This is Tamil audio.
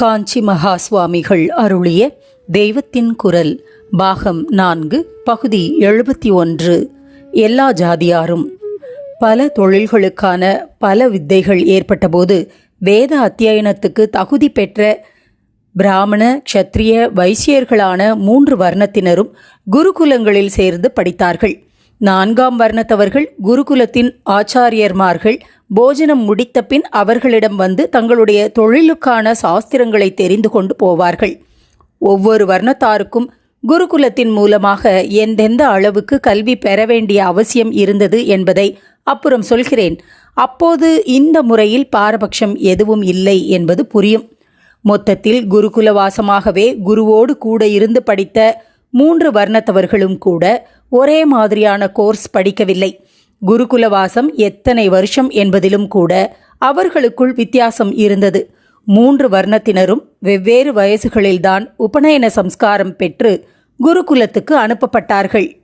காஞ்சி மகா சுவாமிகள் அருளிய தெய்வத்தின் குரல் பாகம் நான்கு பகுதி எழுபத்தி ஒன்று. எல்லா ஜாதியாரும் பல தொழில்களுக்கான பல வித்தைகள் ஏற்பட்டபோது வேத அத்தியனத்துக்கு தகுதி பெற்ற பிராமண க்ஷத்ரிய வைசியர்களான மூன்று வர்ணத்தினரும் குருகுலங்களில் சேர்ந்து படித்தார்கள். நான்காம் வர்ணத்தவர்கள் குருகுலத்தின் ஆச்சாரியர்மார்கள் போஜனம் முடித்த பின் அவர்களிடம் வந்து தங்களுடைய தொழிலுக்கான சாஸ்திரங்களை தெரிந்து கொண்டு போவார்கள். ஒவ்வொரு வர்ணத்தாருக்கும் குருகுலத்தின் மூலமாக எந்தெந்த அளவுக்கு கல்வி பெற வேண்டிய அவசியம் இருந்தது என்பதை அப்புறம் சொல்கிறேன். அப்போது இந்த முறையில் பாரபட்சம் எதுவும் இல்லை என்பது புரியும். மொத்தத்தில் குருகுலவாசமாகவே குருவோடு கூட இருந்து படித்த மூன்று வர்ணத்தவர்களும் கூட ஒரே மாதிரியான கோர்ஸ் படிக்கவில்லை. குருகுலவாசம் எத்தனை வருஷம் என்பதிலும் கூட அவர்களுக்குள் வித்தியாசம் இருந்தது. மூன்று வர்ணத்தினரும் வெவ்வேறு வயசுகளில்தான் உபநயன சம்ஸ்காரம் பெற்று குருகுலத்துக்கு அனுப்பப்பட்டார்கள்.